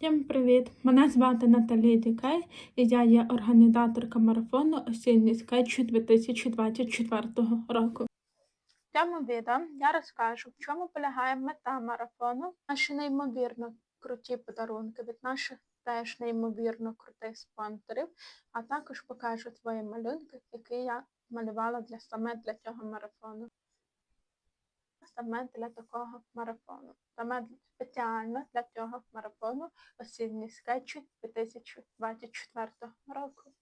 Всім привіт! Мене звати Наталія Дікей і я є організаторка марафону Осінній скетч 2024 року. В цьому відео я розкажу, в чому полягає мета марафону, наші неймовірно круті подарунки від наших теж неймовірно крутих спонсорів, а також покажу свої малюнки, які я малювала для саме для цього марафону. Саме для такого марафону. Саме спеціально для цього марафону осінні скетчі 2024 року.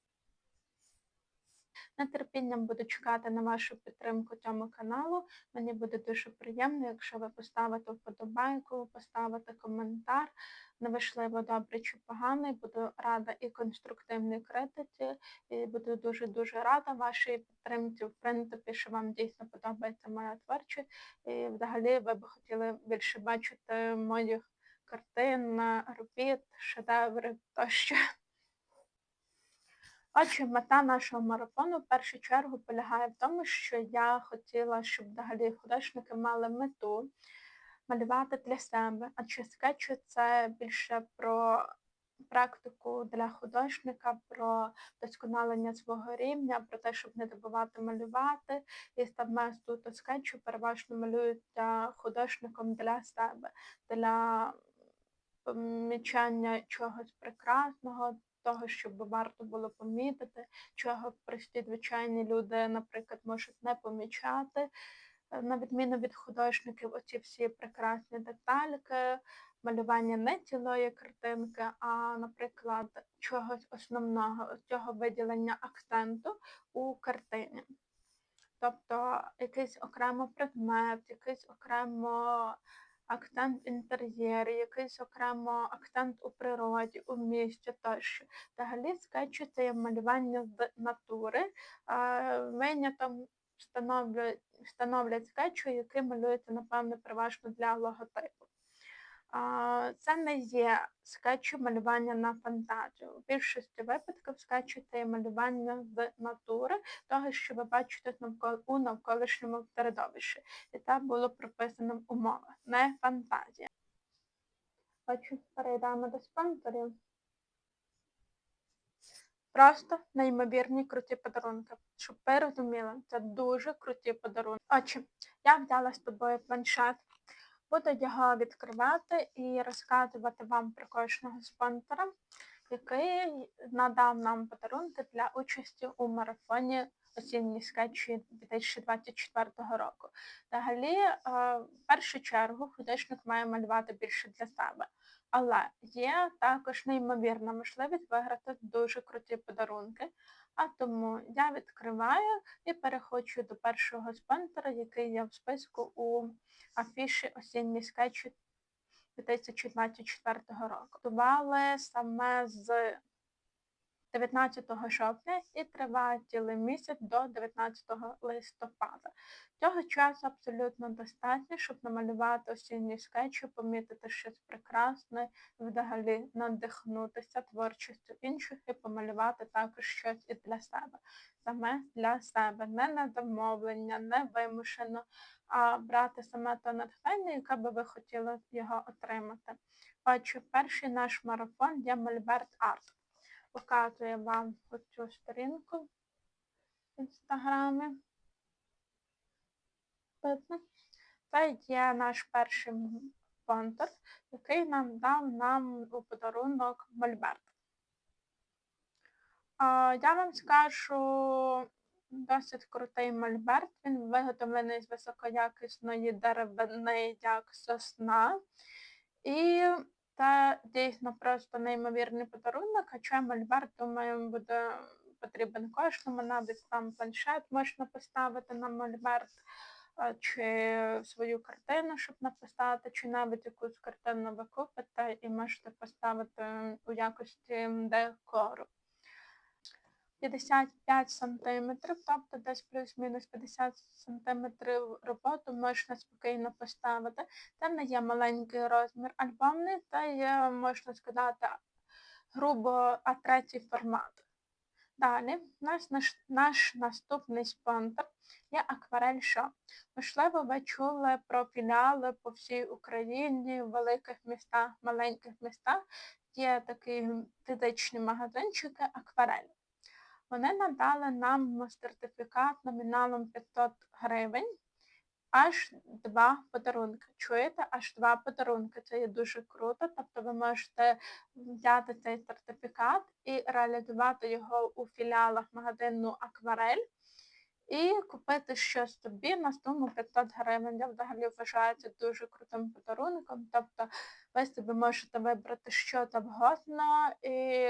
Нетерпінням буду чекати на вашу підтримку цьому каналу. Мені буде дуже приємно, якщо ви поставите вподобайку, поставите коментар. Неважливо, добрий чи поганий. Буду рада і конструктивній критиці, і буду дуже-дуже рада вашій підтримці. В принципі, що вам дійсно подобається моя творчість. І взагалі ви б хотіли більше бачити моїх картин, робіт, шедеврів тощо. Отже, мета нашого марафону в першу чергу полягає в тому, що я хотіла, щоб взагалі художники мали мету малювати для себе. Адже скетчі це більше про практику для художника, про досконалення свого рівня, про те, щоб не забувати малювати. І саме тут скетчу переважно малюються художником для себе, для помічання чогось прекрасного, того, щоб варто було помітити, чого прості звичайні люди, наприклад, можуть не помічати. Е, на відміну від художників, оці всі прекрасні детальки, малювання не цілої картинки, а, наприклад, чогось основного, цього виділення акценту у картині. Тобто якийсь окремо предмет, якийсь окремо акцент інтер'єр, якийсь окремо акцент у природі, у місті тощо. Взагалі скетчі це є малювання з натури, винятом встановлюють, встановлять скетчі, які малюються, напевно, переважно для логотипу. Це не є скетчі малювання на фантазію. У більшості випадків скетчі це малювання з натури, того, що ви бачите у навколишньому середовищі. І це було прописано в умовах, не фантазія. Отже, перейдемо до спонсорів. Просто неймовірні круті подарунки. Щоб ви розуміли, це дуже круті подарунки. Отже, я взяла з тобою планшет. Буду його відкривати і розказувати вам про кожного спонсора, який надав нам подарунки для участі у марафоні осінні скетчі 2024 року. Взагалі, е, в першу чергу, художник має малювати більше для себе. Але є також неймовірна можливість виграти дуже круті подарунки. А тому я відкриваю і переходжу до першого спонсора, який є в списку у афіші осінні скетчі 2024 року. Готували саме з 19 жовтня і триває цілий місяць до 19 листопада. Цього часу абсолютно достатньо, щоб намалювати осінні скетчі, помітити щось прекрасне, взагалі надихнутися творчістю інших і помалювати також щось і для себе. Саме для себе, не на замовлення, не вимушено, а брати саме то натхнення, яке би ви хотіли його отримати. Отже, перший наш марафон є Мольберт Арт показую вам оцю сторінку в інстаграмі. Це є наш перший спонсор, який нам дав нам у подарунок Мольберт. Я вам скажу досить крутий мольберт. Він виготовлений з високоякісної деревини, як сосна. І це дійсно просто неймовірний подарунок, хоча мольберт, думаю, буде потрібен кожному, навіть там планшет можна поставити на мольберт, чи свою картину, щоб написати, чи навіть якусь картину ви купите і можете поставити у якості декору. 55 сантиметрів, тобто десь плюс-мінус 50 сантиметрів роботу можна спокійно поставити. Це не є маленький розмір альбомний, це є, можна сказати, грубо А3 формат. Далі, наш, наш, наш наступний спонсор є Акварель Шо. Можливо, ви чули про філіали по всій Україні, в великих містах, маленьких містах. є такі фізичні магазинчики акварель. Вони надали нам сертифікат номіналом 500 гривень, аж два подарунки. Чуєте, аж два подарунки. Це є дуже круто. Тобто ви можете взяти цей сертифікат і реалізувати його у філіалах магазину Акварель. І купити щось собі на суму 500 гривень. Я взагалі вважаю це дуже крутим подарунком. Тобто ви собі можете вибрати що завгодно, і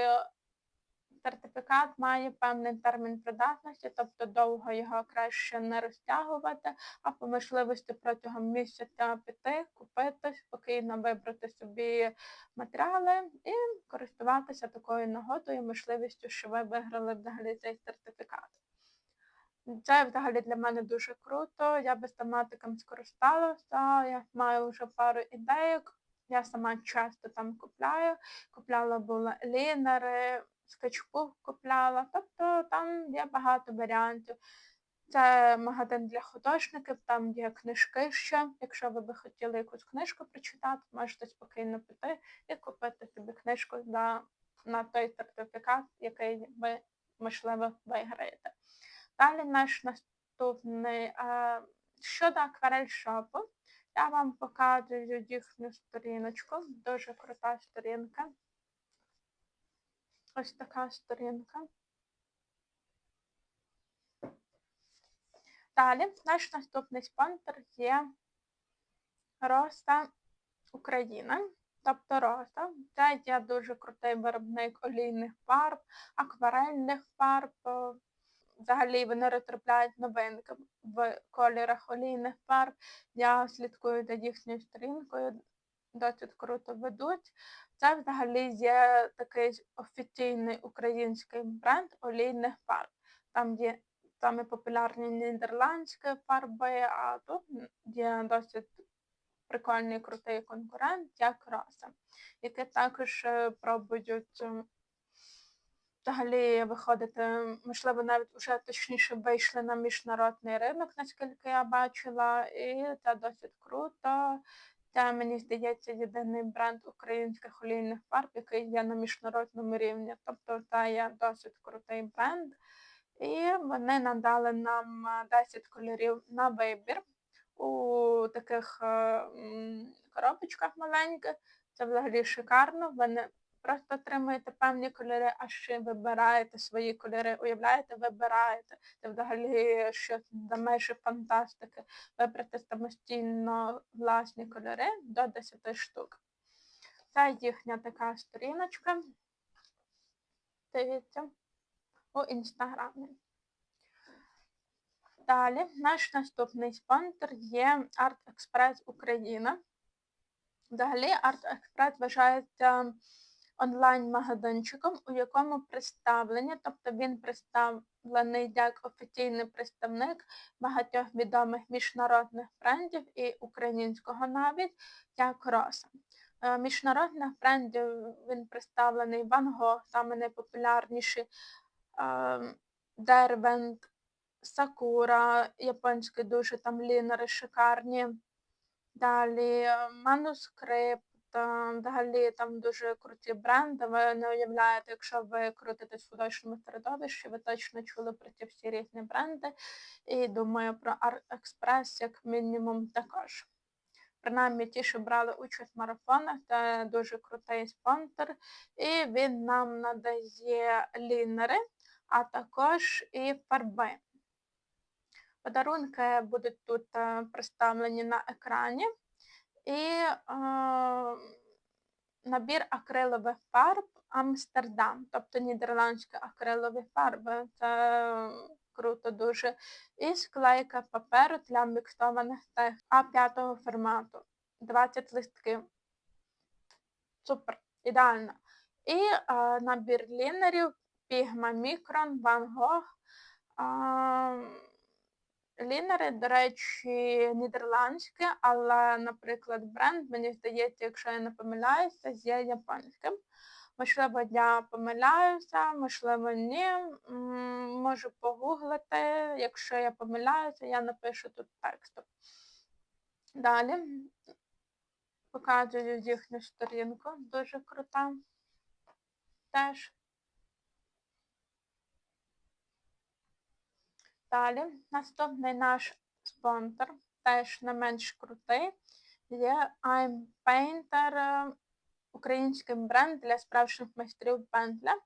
сертифікат має певний термін придатності, тобто довго його краще не розтягувати, а по можливості протягом місяця піти, купити, спокійно вибрати собі матеріали і користуватися такою нагодою, можливістю, що ви виграли взагалі цей сертифікат. Це взагалі для мене дуже круто. Я би сама таким скористалася. Я маю вже пару ідейок. Я сама часто там купляю. Купляла була лінери, скетчбук купляла. Тобто там є багато варіантів. Це магазин для художників, там є книжки ще. Якщо ви би хотіли якусь книжку прочитати, можете спокійно піти і купити собі книжку за, на той сертифікат, який ви, можливо, виграєте. Далі наш наступний щодо акварель шопу. Я вам показую їхню сторіночку. Дуже крута сторінка. Ось така сторінка. Далі наш наступний спонсор є Роса Україна. Тобто Роса. Це є дуже крутий виробник олійних фарб, акварельних фарб. Взагалі вони розробляють новинки в кольорах олійних фарб. Я слідкую за їхньою сторінкою, досить круто ведуть. Це взагалі є такий офіційний український бренд олійних фарб. Там є саме популярні нідерландські фарби, а тут є досить прикольний крутий конкурент, як Роса, які також е, пробують взагалі виходити, можливо, навіть вже точніше вийшли на міжнародний ринок, наскільки я бачила, і це досить круто. Це, мені здається, єдиний бренд українських олійних фарб, який є на міжнародному рівні. Тобто це є досить крутий бренд. І вони надали нам 10 кольорів на вибір у таких коробочках маленьких. Це взагалі шикарно. Вони просто отримуєте певні кольори, а ще вибираєте свої кольори, уявляєте, вибираєте. Це взагалі щось за межі фантастики. Вибрати самостійно власні кольори до 10 штук. Це їхня така сторіночка. Дивіться у інстаграмі. Далі наш наступний спонсор є Art Express Україна. Взагалі, Art Express вважається онлайн-магазинчиком, у якому представлені, тобто він представлений як офіційний представник багатьох відомих міжнародних брендів і українського навіть, як Роса. Е, міжнародних брендів він представлений Gogh, саме найпопулярніші Дервент, Сакура, японські дуже там лінери шикарні. Далі манускрипт, взагалі там дуже круті бренди. Ви не уявляєте, якщо ви крутитесь в художньому середовищі, ви точно чули про ці всі різні бренди. І думаю, про Експрес як мінімум також. Принаймні ті, що брали участь в марафонах, це дуже крутий спонсор. І він нам надає лінери, а також і фарби. Подарунки будуть тут е, представлені на екрані. І е, набір акрилових фарб Амстердам, тобто нідерландські акрилові фарби. Це круто дуже. І склейка паперу для міксованих текстів А5 формату. 20 листків. Супер, ідеально. І е, набір лінерів Micron, Van Gogh. Е, Лінери, до речі, нідерландські, але, наприклад, бренд, мені здається, якщо я не помиляюся, є японським. Можливо, я помиляюся, можливо, ні. Можу погуглити. Якщо я помиляюся, я напишу тут текстом. Далі показую їхню сторінку, дуже крута. теж. Далі, наступний наш спонсор, теж не менш крутий, є I'm Painter, е, український бренд для справжніх майстрів пензля.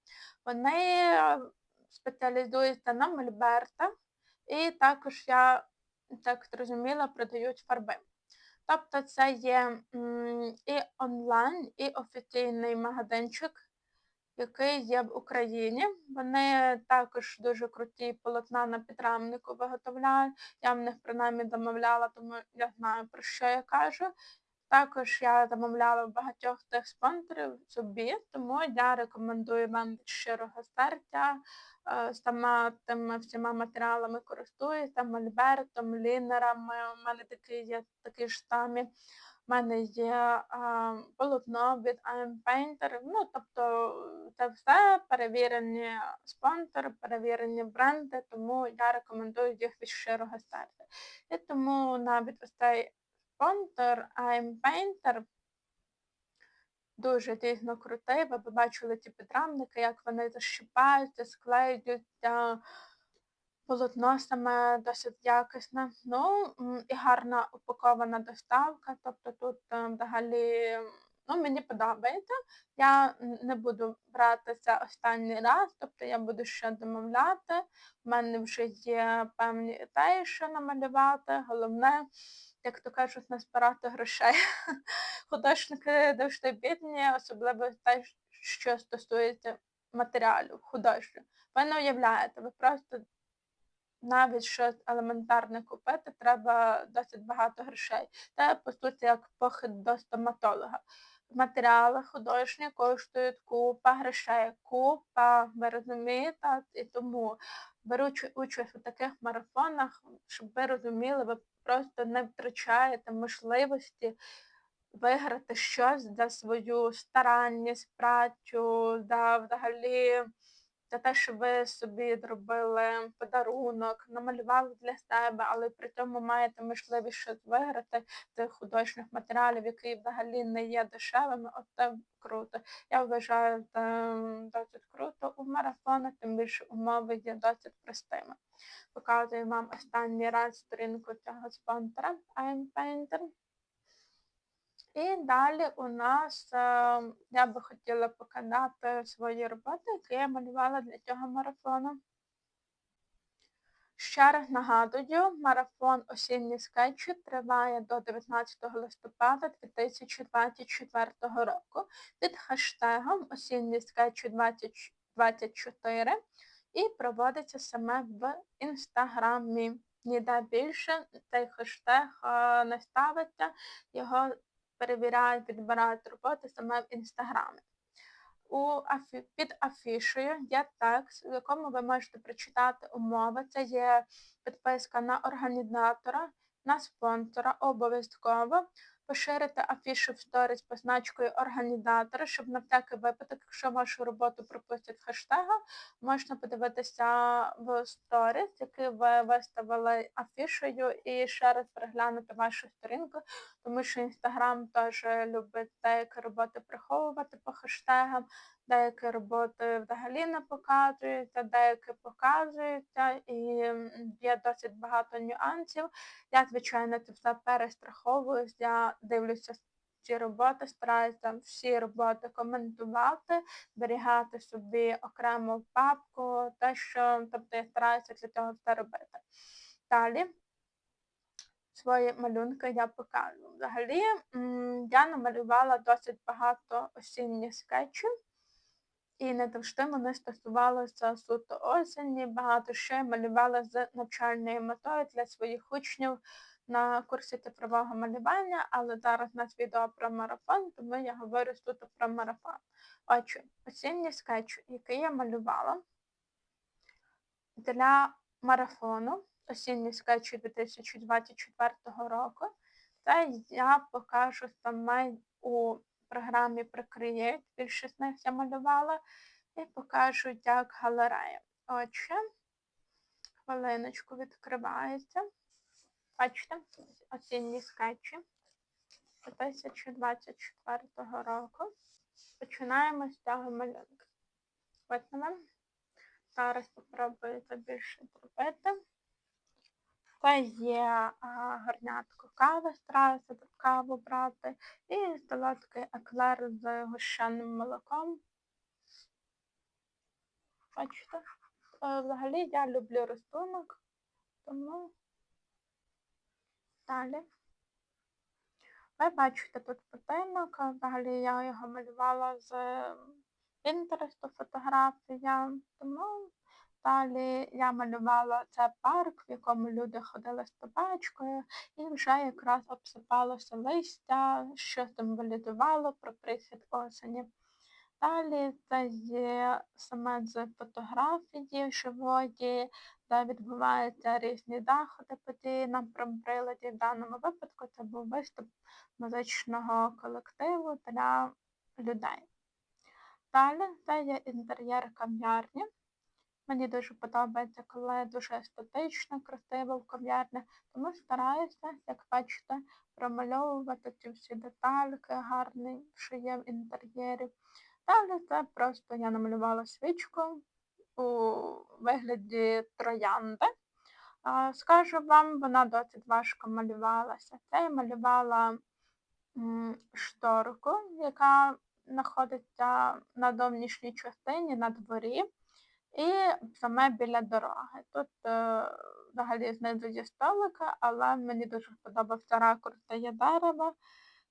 Вони е, спеціалізуються на мольбертах, і також, я так зрозуміла, продають фарби. Тобто це є і онлайн, і офіційний магазинчик, який є в Україні. Вони також дуже круті полотна на підрамнику виготовляють. Я в них принаймні замовляла, тому я знаю, про що я кажу. Також я замовляла багатьох тих спонсорів собі, тому я рекомендую вам щирого серця. Е, сама тими всіма матеріалами користуюся, мольбертом, лінерами. У мене такі є такі ж самі. У мене є полотно від I'm Painter. Ну, тобто це все перевірені спонсори, перевірені бренди, тому я рекомендую їх від щирого серця. І тому навіть ось цей спонсор I'm Painter Дуже дійсно крутий. Ви побачили ці підрамники, як вони защипаються, склеюються. Полотно саме досить якісне. Ну і гарна упакована доставка. Тобто тут е, взагалі ну, мені подобається. Я не буду братися останній раз, тобто я буду ще домовляти. У мене вже є певні ідеї, що намалювати. Головне як то кажуть, назбирати грошей. Художники завжди бідні, особливо те, що стосується матеріалів, художньо. Ви не уявляєте, ви просто навіть щось елементарне купити, треба досить багато грошей. Це, по суті, як похід до стоматолога. Матеріали художні коштують купа грошей, купа, ви розумієте, і тому беручи участь у таких марафонах, щоб ви розуміли, ви просто не втрачаєте можливості виграти щось за свою старанність, працю, за взагалі за те, що ви собі зробили подарунок, намалювали для себе, але при цьому маєте можливість щось виграти цих художніх матеріалів, які взагалі не є дешевими. От це круто. Я вважаю це досить круто у марафонах, тим більше умови є досить простими. Показую вам останній раз сторінку цього спонсора I'm Painter. І далі у нас, я би хотіла показати свої роботи, які я малювала для цього марафону. Ще раз нагадую, марафон осінні скетчі триває до 19 листопада 2024 року під хештегом осінні скетчі 2024 і проводиться саме в інстаграмі. Ніде більше цей хештег е, не ставиться, його перевіряють, підбирають роботи саме в інстаграмі. У афі... Під афішею є текст, в якому ви можете прочитати умови. Це є підписка на організатора, на спонсора обов'язково поширити афішу в сторіс позначкою організатора, щоб на всякий випадок, якщо вашу роботу пропустять хештега, можна подивитися в сторіс, який ви виставили афішею, і ще раз переглянути вашу сторінку, тому що інстаграм теж любить деякі роботи приховувати по хештегам. Деякі роботи взагалі не показуються, деякі показуються, і є досить багато нюансів. Я, звичайно, це все перестраховуюсь, я дивлюся ці роботи, стараюся всі роботи коментувати, зберігати собі окрему папку, те, що тобто я стараюся для цього все робити. Далі. Свої малюнки я покажу. Взагалі, я намалювала досить багато осінніх скетчів. І не завжди вони стосувалися суто осені, багато що я малювала з навчальною метою для своїх учнів на курсі цифрового малювання, але зараз у нас відео про марафон, тому я говорю суто про марафон. Отже, осінній скетч, який я малювала для марафону, осінній скетч 2024 року, це я покажу саме у програмі Procreate, більшість з них я малювала, і покажу, як галерея. Отже, хвилиночку відкривається. Бачите, осінні скетчі 2024 року. Починаємо з цього малюнка. Видно? Зараз попробую це більше зробити. Це є а, гарнятко кави, стараюся тут каву брати. І солодкий еклер з гущеним молоком. Бачите? Е, Взагалі я люблю рисунок, тому далі. Ви бачите тут будинок, взагалі я його малювала з інтересту фотографія, тому далі я малювала це парк, в якому люди ходили з собачкою, і вже якраз обсипалося листя, що символізувало про прихід осені. Далі це є саме з фотографії живої, де відбуваються різні заходи події на приладі. В даному випадку це був виступ музичного колективу для людей. Далі це є інтер'єр кав'ярні. Мені дуже подобається, коли дуже естетично, красиво в кав'ярні, тому стараюся, як бачите, промальовувати ці всі детальки гарні, що є в інтер'єрі. Далі це просто я намалювала свічку у вигляді троянди. Скажу вам, вона досить важко малювалася. Це я малювала шторку, яка знаходиться на зовнішній частині на дворі і саме біля дороги. Тут е, взагалі знизу є столика, але мені дуже подобався ракурс, де є дерево,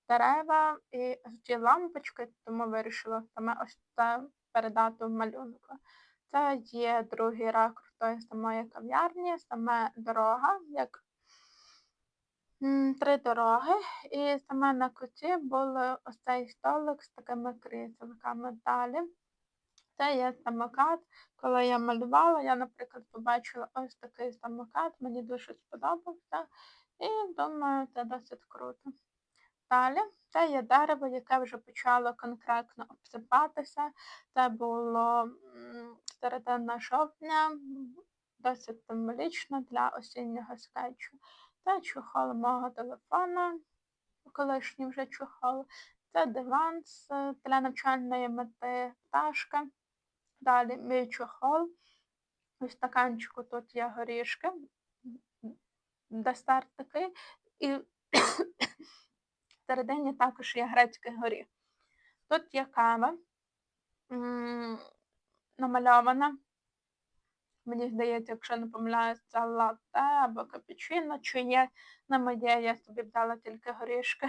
дерева і ці лампочки, тому вирішила саме ось це передати в малюнку. Це є другий ракурс тої самої кав'ярні, саме дорога, як три дороги, і саме на куті був ось цей столик з такими кріселками. Далі це є самокат. Коли я малювала, я, наприклад, побачила ось такий самокат, мені дуже сподобався, і думаю, це досить круто. Далі це є дерево, яке вже почало конкретно обсипатися. Це було середина жовтня, досить символічно для осіннього скетчу. Це чохол мого телефону, колишній вже чохол. Це диван е, для навчальної мети пташка. Далі мій чохол. У стаканчику тут є горішки, десерт такий. І всередині також є грецький горіх. Тут є кава намальована. Мені здається, якщо не помиляюсь, це латте або капучино, чи є на моє, я собі взяла тільки горішки.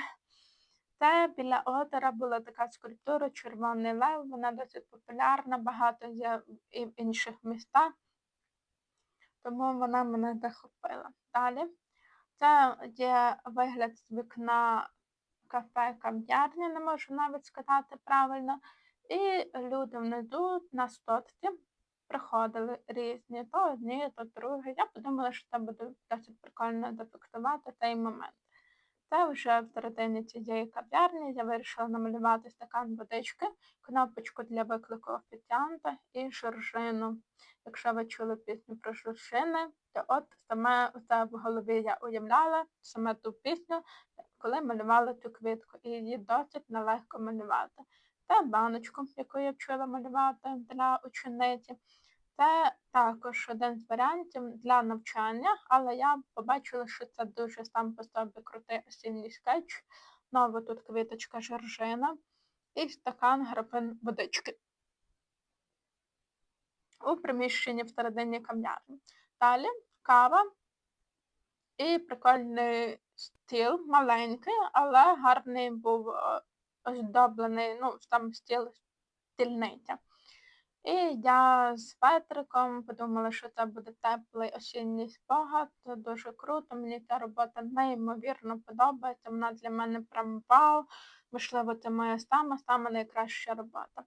Це біля озера була така скульптура Червоний лев, вона досить популярна, багато є і в інших містах, тому вона мене захопила. Далі це є вигляд з вікна кафе кав'ярні, не можу навіть сказати правильно. І люди внизу на стотці приходили різні, то одні, то другі. Я подумала, що це буде досить прикольно зафіксувати цей момент. Це вже в середині цієї кав'ярні я вирішила намалювати стакан водички, кнопочку для виклику офіціанта і жоржину. Якщо ви чули пісню про жоржини, то от саме це в голові я уявляла, саме ту пісню, коли малювала цю квітку, і її досить нелегко малювати. Це баночку, яку я вчила малювати для учениці. Це також один з варіантів для навчання, але я побачила, що це дуже сам по собі крутий осінній скетч. Знову тут квіточка жоржина і стакан графин водички. У приміщенні всередині кам'ярні. Далі кава і прикольний стіл, маленький, але гарний був е, оздоблений, ну, там стіл стільниця. І я з Петриком подумала, що це буде теплий осінній спогад, це дуже круто. Мені ця робота неймовірно подобається. Вона для мене прям вау. Можливо, це моя сама сама найкраща робота.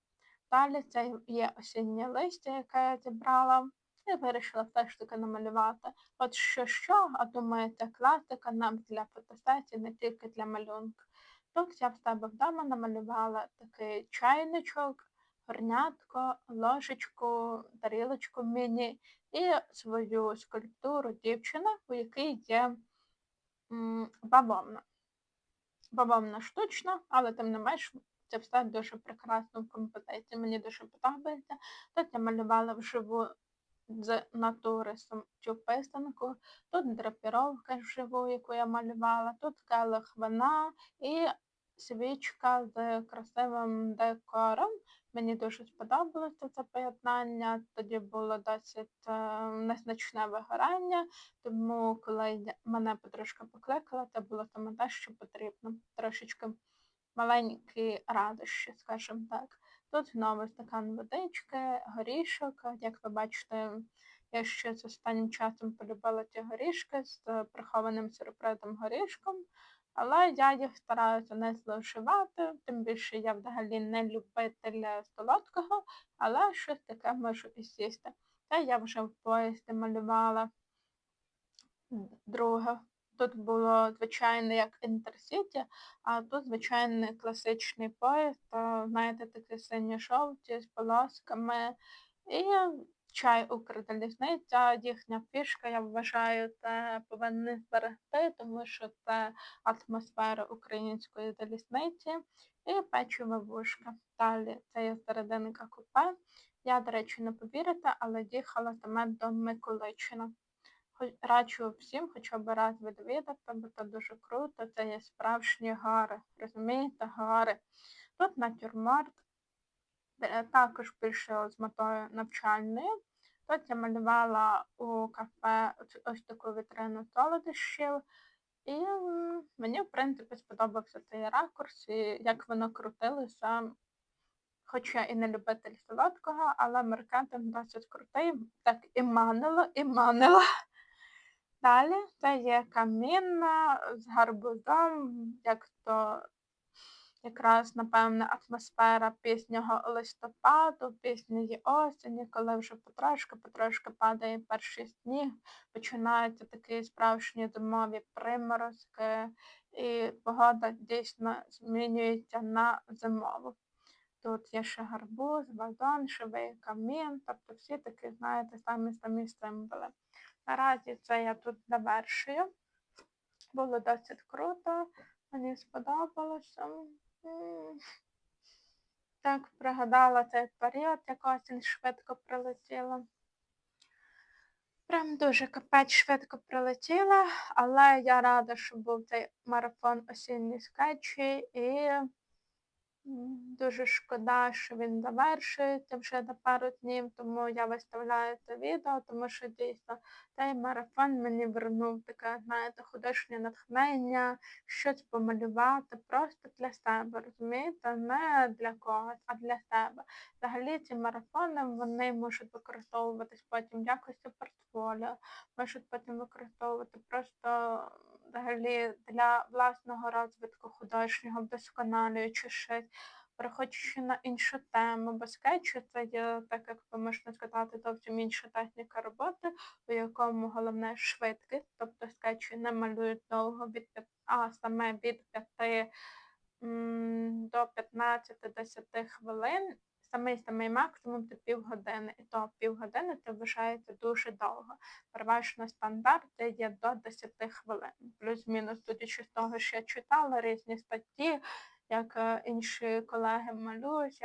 Далі це є осіннє листя, яке я зібрала, і вирішила все ж таки намалювати. От що що, а думаю, це класика нам для фотосесії, не тільки для малюнку. Тут я в себе вдома намалювала такий чайничок горнятко, ложечку, тарілочку міні і свою скульптуру дівчини, у якій є бавовна. Бавовна штучна, але тим не менш Це все дуже прекрасно в композиції. Мені дуже подобається. Тут я малювала вживу з натури цю писанку, тут драпіровка вживу, яку я малювала, тут келих вина і свічка з красивим декором. Мені дуже сподобалося це поєднання. Тоді було досить е, незначне вигорання, тому коли мене подружка покликала, це було саме те, що потрібно. Трошечки маленькі радощі, скажімо так. Тут знову стакан водички, горішок. Як ви бачите, я ще з останнім часом полюбила ті горішки з прихованим сюрпризом горішком, але я їх стараюся не зловживати, тим більше я взагалі не любитель солодкого, але щось таке можу і сісти. Та я вже в поїзді малювала друге. Тут було звичайне як інтерсіті, а тут звичайний класичний поїзд, знаєте, такі синьо-жовті з полосками. І чай Укрзалізниця, їхня фішка, я вважаю, це повинні зберегти, тому що це атмосфера української залізниці і печива вушка. Далі це є серединка купе. Я, до речі, не повірите, але їхала саме до Миколичина. Раджу всім хоча б раз відвідати, бо це дуже круто, це є справжні гори. Розумієте, гори. Тут натюрморт, також більше з метою навчальною. Тут я малювала у кафе ось- таку вітрину солодощів. І мені, в принципі, сподобався цей ракурс, і як воно крутилося. Хоч я і не любитель солодкого, але маркетинг досить крутий. Так і манило, і манило. Далі це є камінна з гарбузом, як то якраз, напевне, атмосфера пізнього листопаду, пізньої осені, коли вже потрошки, потрошки падає перший сніг, починаються такі справжні зимові приморозки, і погода дійсно змінюється на зимову. Тут є ще гарбуз, вазон, живий камін, тобто всі такі, знаєте, самі самі символи. Наразі це я тут завершую. Було досить круто, мені сподобалося. Так, пригадала цей період, як осінь швидко прилетіла. Прям дуже капець швидко прилетіла, але я рада, що був цей марафон осінні скетчі і Дуже шкода, що він завершується вже за пару днів, тому я виставляю це відео, тому що дійсно цей марафон мені вернув таке, знаєте, художнє натхнення, щось помалювати просто для себе, розумієте? Не для когось, а для себе. Взагалі ці марафони вони можуть використовуватись потім в якості портфоліо, можуть потім використовувати просто взагалі для власного розвитку художнього, вдосконалюючи щось, переходячи на іншу тему, бо скетчі це є, так як ви можна сказати, зовсім інша техніка роботи, у якому головне швидкість, тобто скетчі не малюють довго від а саме від 5 до 15-10 хвилин. Самий самий максимум це півгодини, і то півгодини це вважається дуже довго. Переважно стандарт є до 10 хвилин. Плюс-мінус з того, що я читала різні статті, як е, інші колеги малюють.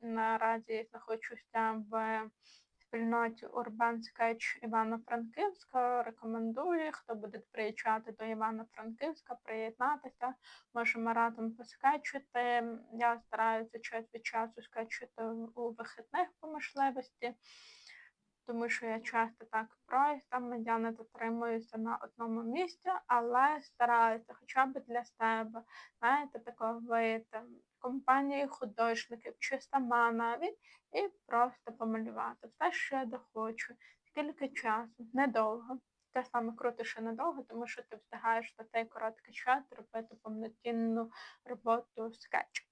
Наразі знаходжуся в спільноті Urban Sketch Івано-Франківська. Рекомендую, хто буде приїжджати до Івано-Франківська, приєднатися. Можемо разом поскетчити. Я стараюся час від часу скетчити у вихідних по можливості тому що я часто так проїздами, я не затримуюся на одному місці, але стараюся хоча б для себе, знаєте, такого вийти компанії художників чи сама навіть, і просто помалювати все, що я дохочу, скільки часу, недовго. Те саме круто, що недовго, тому що ти встигаєш за цей короткий час робити повноцінну роботу скетч.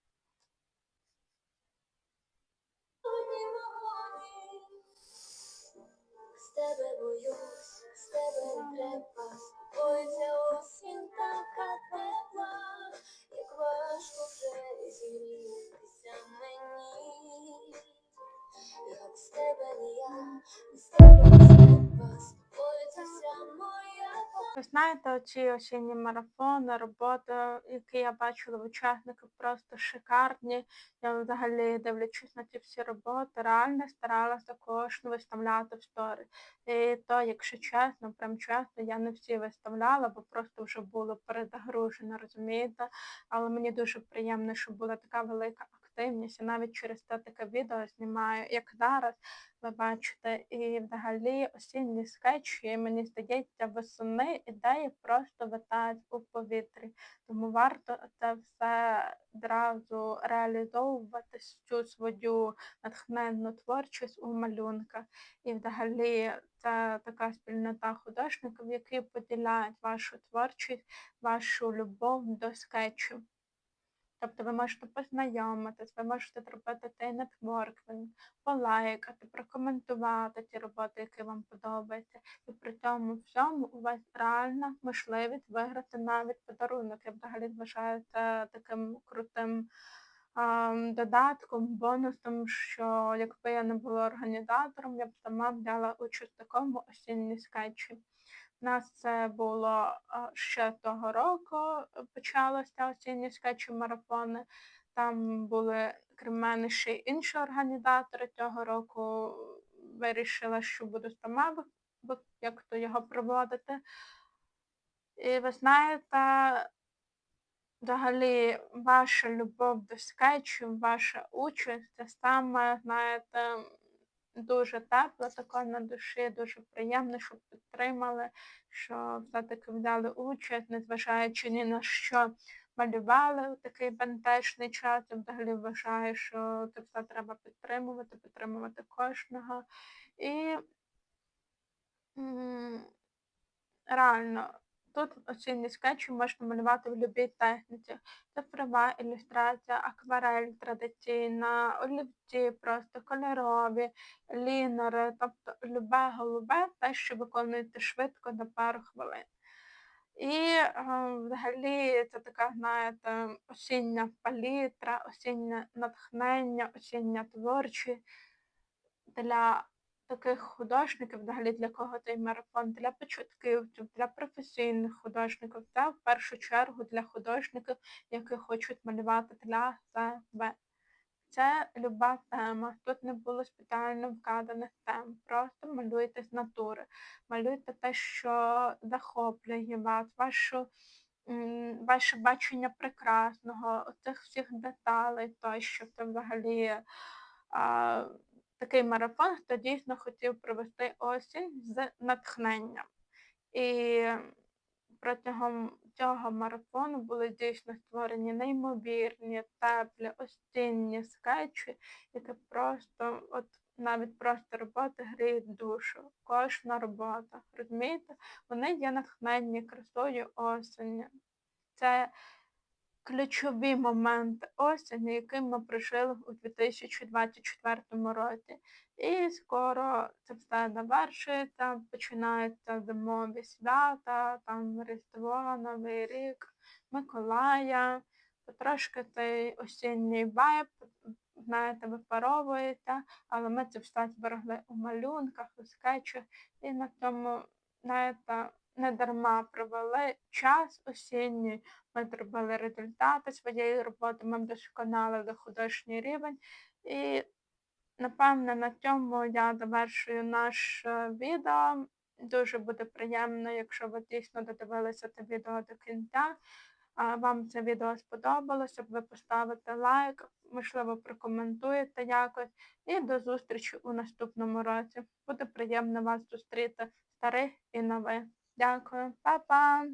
Тебе боюсь, з тебе треба, ой, ця осінь така тепла, як важко вже зігрітися Ви знаєте, оці осінні марафони, роботи, які я бачила в учасників, просто шикарні. Я взагалі, дивлячись на ці всі роботи, реально старалася кожну виставляти в сторі. І то, якщо чесно, прям чесно, я не всі виставляла, бо просто вже було перезагружено, розумієте? Але мені дуже приємно, що була така велика активність. І навіть через те таке відео знімаю, як зараз ви бачите. І взагалі осінні скетчі, мені здається, восени ідеї просто витають у повітрі. Тому варто це все одразу реалізовувати цю свою натхненну творчість у малюнках. І взагалі це така спільнота художників, які поділяють вашу творчість, вашу любов до скетчу. Тобто ви можете познайомитись, ви можете зробити цей нетворкінг, полайкати, прокоментувати ті роботи, які вам подобаються. І при цьому всьому у вас реальна можливість виграти навіть подарунок. Я взагалі вважаю це таким крутим ам, додатком, бонусом, що якби я не була організатором, я б сама взяла участь в такому осінній скетчі. У нас це було ще того року, е, почалося осінні скетчі марафони. Там були, крім мене, ще й інші організатори цього року. Вирішила, що буду сама як то його проводити. І ви знаєте, взагалі ваша любов до скетчів, ваша участь, це саме, знаєте, дуже тепло, таке на душі, дуже приємно, що підтримали, що все-таки взяли участь, незважаючи ні на що малювали у такий бентежний час. Я взагалі вважаю, що це все треба підтримувати, підтримувати кожного. І реально. Тут осінні скетчі можна малювати в будь-якій техніці. Цифрова ілюстрація, акварель традиційна, олівці, просто кольорові, лінери, тобто любе голубе, те, що виконується швидко до пару хвилин. І е, взагалі це така, знаєте, осіння палітра, осіннє натхнення, осіння творчість для таких художників, взагалі для кого цей марафон, для початківців, для професійних художників, та в першу чергу для художників, які хочуть малювати для себе. Це люба тема. Тут не було спеціально вказаних тем. Просто малюйте з натури, малюйте те, що захоплює вас, вашу, ваше бачення прекрасного, оцих всіх деталей, тощо це взагалі а, такий марафон, хто дійсно хотів провести осінь з натхненням. І протягом цього марафону були дійсно створені неймовірні, теплі, осінні скетчі, які просто, от навіть просто роботи гріють душу. Кожна робота, розумієте? Вони є натхненні красою осені. Це ключові моменти осені, які ми прожили у 2024 році. І скоро це все завершується, починаються зимові свята, там Різдво, Новий рік, Миколая. Потрошки цей осінній вайб, знаєте, випаровується, але ми це все зберегли у малюнках, у скетчах, і на цьому, знаєте, не дарма провели час осінній, ми зробили результати своєї роботи, ми вдосконалили художній рівень. І напевно на цьому я завершую наше відео. Дуже буде приємно, якщо ви дійсно додивилися це відео до кінця. Вам це відео сподобалося, ви поставите лайк, можливо, прокоментуєте якось. І до зустрічі у наступному році. Буде приємно вас зустріти старих і нових. Дякую, Па-па!